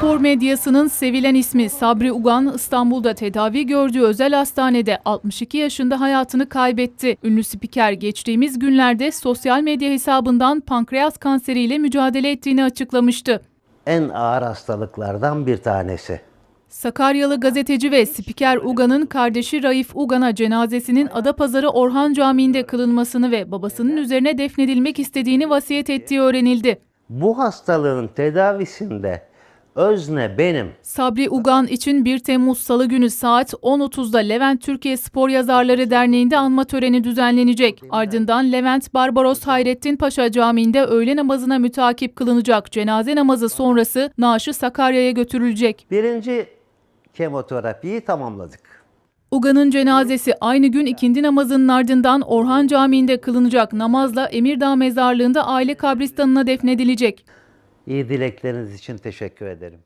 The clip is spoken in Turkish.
Spor medyasının sevilen ismi Sabri Ugan İstanbul'da tedavi gördüğü özel hastanede 62 yaşında hayatını kaybetti. Ünlü spiker geçtiğimiz günlerde sosyal medya hesabından pankreas kanseriyle mücadele ettiğini açıklamıştı. En ağır hastalıklardan bir tanesi. Sakaryalı gazeteci ve spiker Ugan'ın kardeşi Raif Ugan'a cenazesinin Adapazarı Orhan Camii'nde kılınmasını ve babasının üzerine defnedilmek istediğini vasiyet ettiği öğrenildi. Bu hastalığın tedavisinde özne benim. Sabri Ugan için 1 Temmuz Salı günü saat 10.30'da Levent Türkiye Spor Yazarları Derneği'nde anma töreni düzenlenecek. Ardından Levent Barbaros Hayrettin Paşa Camii'nde öğle namazına mütakip kılınacak cenaze namazı sonrası naaşı Sakarya'ya götürülecek. Birinci kemoterapiyi tamamladık. Ugan'ın cenazesi aynı gün ikindi namazının ardından Orhan Camii'nde kılınacak namazla Emirdağ Mezarlığı'nda aile kabristanına defnedilecek. İyi dilekleriniz için teşekkür ederim.